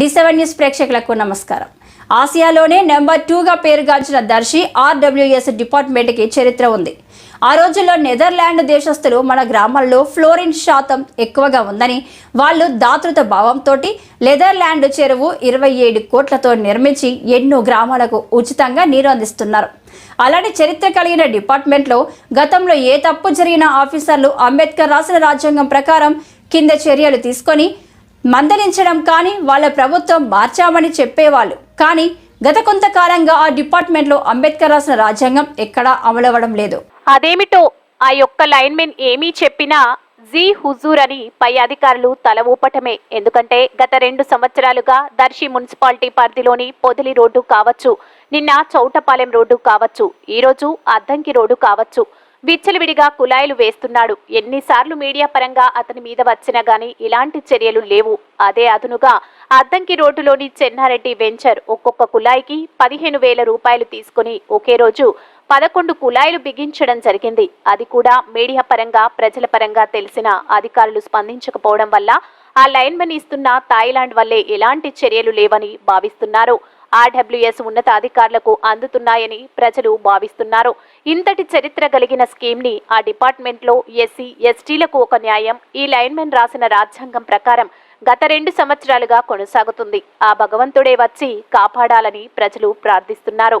డిసెవెన్ news ప్రేక్షకులకు నమస్కారం. ఆసియాలోనే number టూగా పేరుగాంచిన దర్శి ఆర్డబ్ల్యూఎస్ డిపార్ట్మెంట్కి చరిత్ర ఉంది. ఆ రోజుల్లో నెదర్లాండ్ దేశస్తులు మన గ్రామాల్లో ఫ్లోరిన్ శాతం ఎక్కువగా ఉందని వాళ్ళు దాతృత భావంతో లెదర్లాండ్ చెరువు ఇరవై ఏడు కోట్లతో నిర్మించి ఎన్నో గ్రామాలకు ఉచితంగా నీరు అందిస్తున్నారు. అలాంటి చరిత్ర కలిగిన డిపార్ట్మెంట్లో గతంలో ఏ తప్పు జరిగిన ఆఫీసర్లు అంబేద్కర్ రాసిన రాజ్యాంగం ప్రకారం కింద చర్యలు తీసుకొని మందలించడం కానీ వాళ్ళ ప్రభుత్వం మార్చామని చెప్పేవాళ్ళు. కానీ గత కొంతకాలంగా ఆ డిపార్ట్మెంట్లో అంబేద్కర్ రాసిన రాజ్యాంగం ఎక్కడా అమలవ్వడం లేదు. అదేమిటో ఆ యొక్క లైన్మెన్ ఏమీ చెప్పినా జీ హుజూర్ అని పై అధికారులు తల ఊపటమే. ఎందుకంటే గత రెండు సంవత్సరాలుగా దర్శి మున్సిపాలిటీ పరిధిలోని పొదిలి రోడ్డు కావచ్చు నిన్న చౌటపాలెం రోడ్డు కావచ్చు ఈరోజు అద్దంకి రోడ్డు కావచ్చు. విచ్చలవిడిగా కులాయిలు వేస్తున్నాడు. ఎన్నిసార్లు మీడియా పరంగా అతని మీద వచ్చినా గానీ ఇలాంటి చర్యలు లేవు. అదే అదునుగా అద్దంకి రోడ్డులోని చెన్నారెడ్డి వెంచర్ ఒక్కొక్క కులాయికి పదిహేను వేల రూపాయలు తీసుకుని ఒకే రోజు పదకొండు కులాయిలు బిగించడం జరిగింది. అది కూడా మీడియా పరంగా ప్రజల పరంగా తెలిసిన అధికారులు స్పందించకపోవడం వల్ల ఆ లైన్మెన్ ఇస్తున్న థాయిలాండ్ వల్లే ఎలాంటి చర్యలు లేవని భావిస్తున్నారు. ఆర్డబ్ల్యూఎస్ ఉన్నతాధికారులకు అందుతున్నాయని ప్రజలు భావిస్తున్నారు. ఇంతటి చరిత్ర కలిగిన స్కీమ్ని ఆ డిపార్ట్మెంట్లో ఎస్సీ ఎస్టీలకు ఒక న్యాయం ఈ లైన్మెన్ రాసిన రాజ్యాంగం ప్రకారం గత రెండు సంవత్సరాలుగా కొనసాగుతుంది. ఆ భగవంతుడే వచ్చి కాపాడాలని ప్రజలు ప్రార్థిస్తున్నారు.